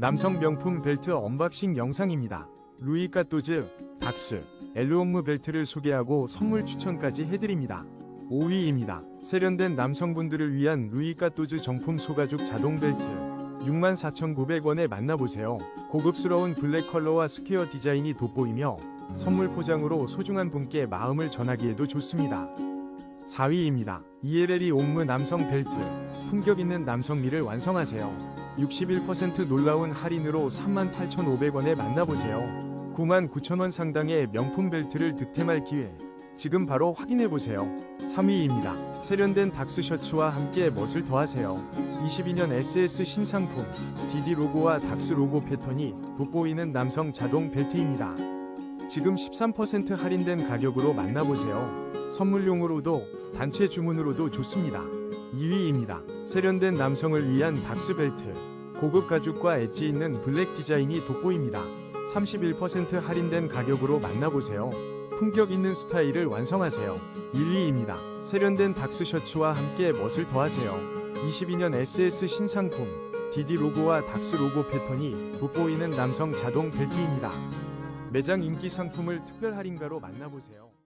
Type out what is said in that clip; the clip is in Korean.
남성 명품 벨트 언박싱 영상입니다. 루이 까또즈, 닥스, 엘르옴무 벨트를 소개하고 선물 추천까지 해드립니다. 5위입니다. 세련된 남성분들을 위한 루이 까또즈 정품 소가죽 자동 벨트 64,900원에 만나보세요. 고급스러운 블랙 컬러와 스퀘어 디자인이 돋보이며 선물 포장으로 소중한 분께 마음을 전하기에도 좋습니다. 4위입니다. ELL이 옴무 남성 벨트 품격 있는 남성미를 완성하세요. 61% 놀라운 할인으로 38,500원에 만나보세요. 99,000원 상당의 명품 벨트를 득템할 기회. 지금 바로 확인해보세요. 3위입니다. 세련된 닥스 셔츠와 함께 멋을 더하세요. 22년 SS 신상품 DD 로고와 닥스 로고 패턴이 돋보이는 남성 자동 벨트입니다. 지금 13% 할인된 가격으로 만나보세요. 선물용으로도 단체 주문으로도 좋습니다. 2위입니다. 세련된 남성을 위한 닥스 벨트. 고급 가죽과 엣지 있는 블랙 디자인이 돋보입니다. 31% 할인된 가격으로 만나보세요. 품격 있는 스타일을 완성하세요. 1위입니다. 세련된 닥스 셔츠와 함께 멋을 더하세요. 22년 SS 신상품 DD 로고와 닥스 로고 패턴이 돋보이는 남성 자동 벨트입니다. 매장 인기 상품을 특별 할인가로 만나보세요.